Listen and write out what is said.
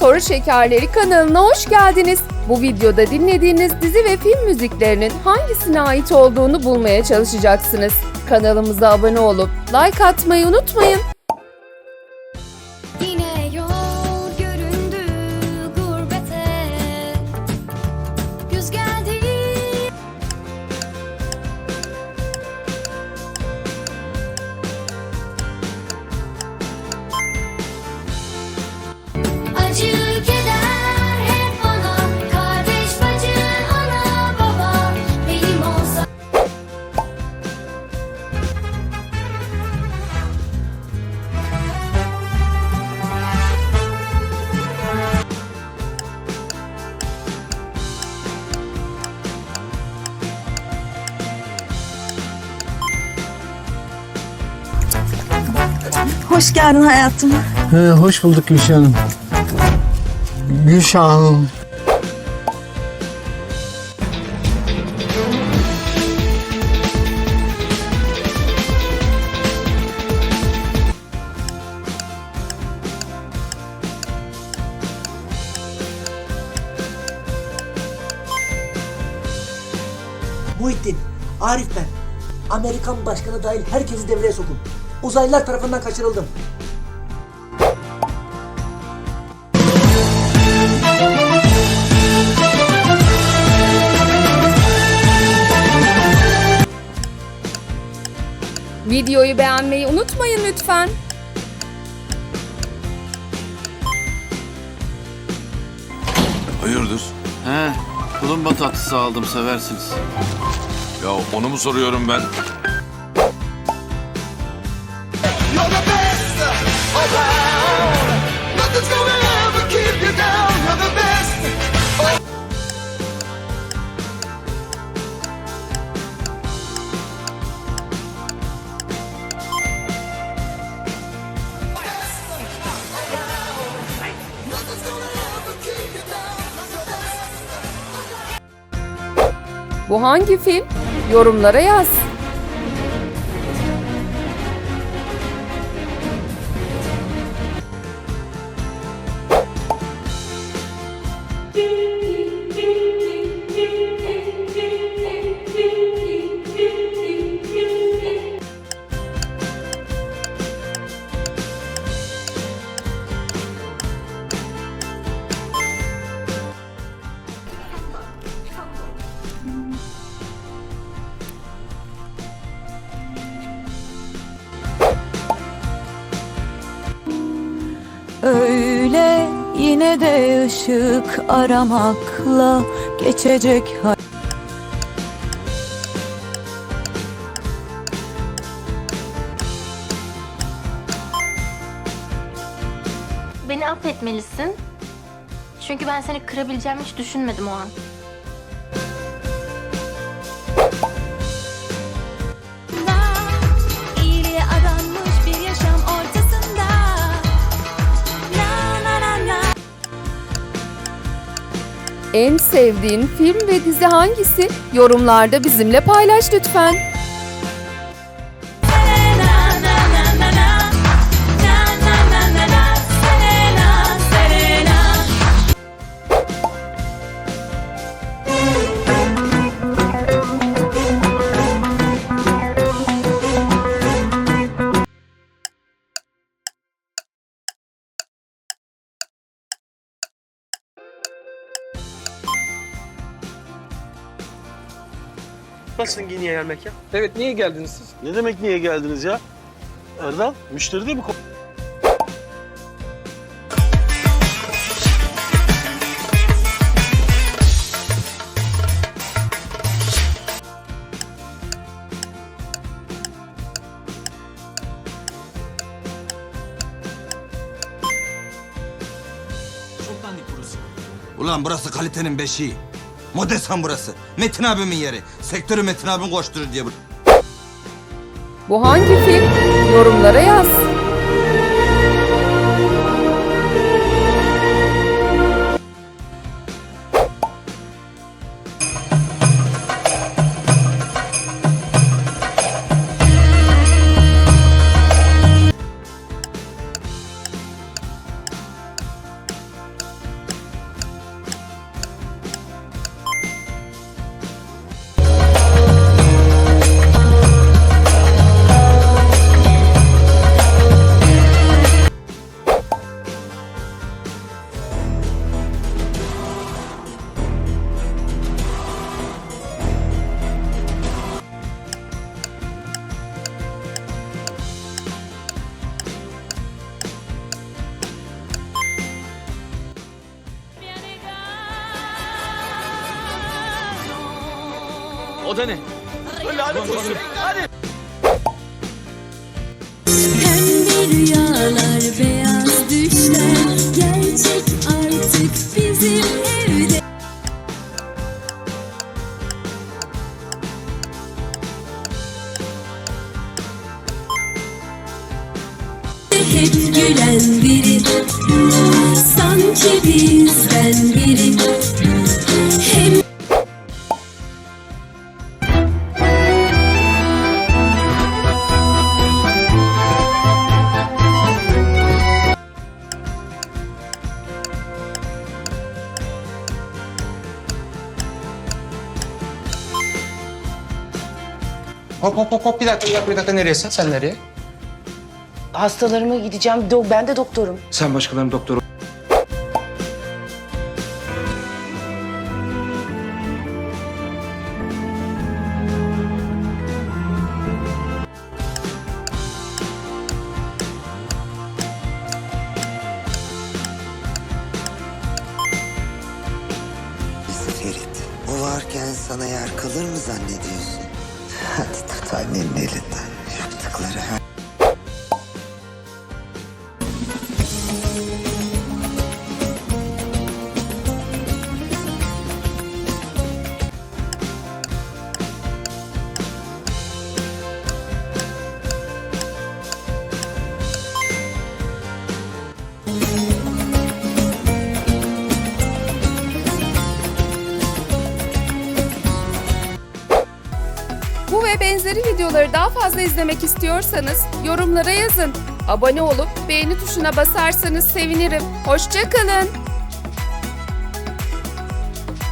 Soru Şekerleri kanalına hoş geldiniz. Bu videoda dinlediğiniz dizi ve film müziklerinin hangisine ait olduğunu bulmaya çalışacaksınız. Kanalımıza abone olup like atmayı unutmayın. Hoş geldin hayatım. He, hoş bulduk Gülşah Hanım. Gülşah Hanım. Muhittin, Arif ben. Amerikan başkanı dahil herkesi devreye sokun. Uzaylılar tarafından kaçırıldım. Videoyu beğenmeyi unutmayın lütfen. Hayırdır? He, tulumba tatlısı aldım seversiniz. Ya onu mu soruyorum ben? Bu hangi film? Yorumlara yaz. Öyle yine de ışık aramakla geçecek hay- Beni affetmelisin. Çünkü ben seni kırabileceğimi hiç düşünmedim o an. En sevdiğin film ve dizi hangisi? Yorumlarda bizimle paylaş lütfen. Nasılsın Gini'ye gelmek ya? Evet niye geldiniz siz? Ne demek niye geldiniz ya? Erdal, müşteri değil mi? Ulan burası kalitenin beşiği. Modesan burası. Metin abimin yeri. Sektörü Metin abim koşturur diye. bu- Bu hangi film? Yorumlara yaz. O da ne? Pembe rüyalar, beyaz düşler gerçek artık bizim evde. Hep gülen biri, sanki bizden biri. Hop hop hop hop bir dakika bir dakika bir dakika nereyesin sen nereye? Hastalarıma gideceğim. Do- Ben de doktorum. Sen başkalarının doktoru. Ferit, o varken sana yer kalır mı zannediyorsun? Hadi tut annenin elinden. Yaptıkları her... Bu ve benzeri videoları daha fazla izlemek istiyorsanız yorumlara yazın. Abone olup beğeni tuşuna basarsanız sevinirim. Hoşçakalın.